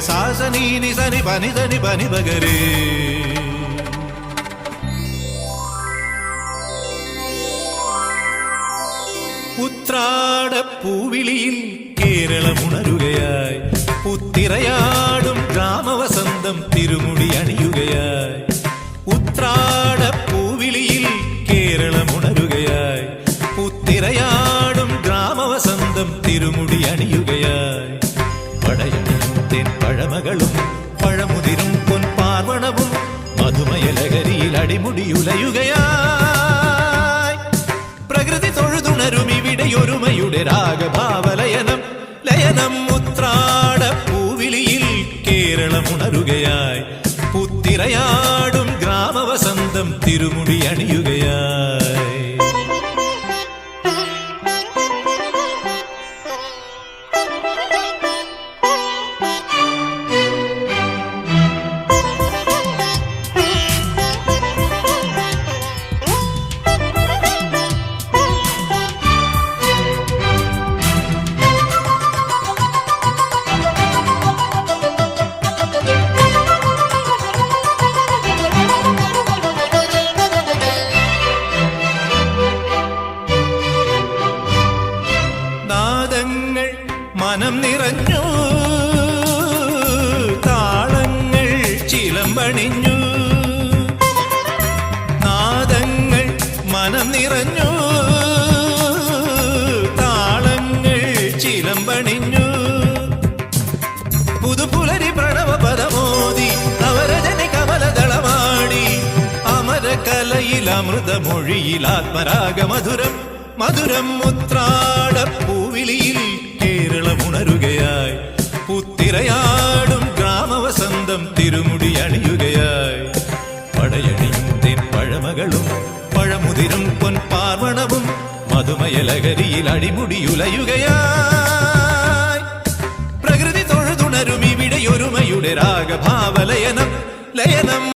സാസനി നി സനി പനി സനി പനി പകരേ ഉത്രാട പൂവിളിയിൽ കേരളമുണരുകയായി പുത്തിറയാടും ഗ്രാമവസന്തം തിരുമുടി അണിയുകയായി. ഉത്രാട പൂവിളിയിൽ കേരളമുണരുകയായി ഉത്തിരയാടും ഗ്രാമവസന്തം തിരുമുടി പഴമകളും പഴമുതിരും പൊൻപാർവണവും മധുമയലകരിയിൽ അടിമുടിയുലയുകയായി. പ്രകൃതി തൊഴുതുണരും ഇവിടെ ഒരുമയുടെ രാഗഭാവലയനം. ലയനം ഉത്രാട പൂവിളിയിൽ കേരളമുണരുകയായി. പുത്തിരയാടും ഗ്രാമവസന്തം തിരുമുടി അണിയുകയായി. നാദങ്ങൾ മനം നിറഞ്ഞു താളങ്ങൾ ചിലമ്പണിഞ്ഞു നാദങ്ങൾ മനം നിറഞ്ഞു താളങ്ങൾ ചിലമ്പണിഞ്ഞു പുതുപുലരി പ്രണവ പദമോദി നവരജനി കമലദളമാടി അമരകലയിൽ അമൃതമൊഴിയിൽ ആത്മരാഗ മധുരം മധുരം മുത്രാട പഴമകളും പഴമുതിരും പൊൻപാർവണവും മധുമയലകരിയിൽ അടിമുടിയുലയുകയായി. പ്രകൃതി തൊഴുതുണരും ഇവിടെ ഒരുമയുടെ രാഗഭാവലയനം ലയനം.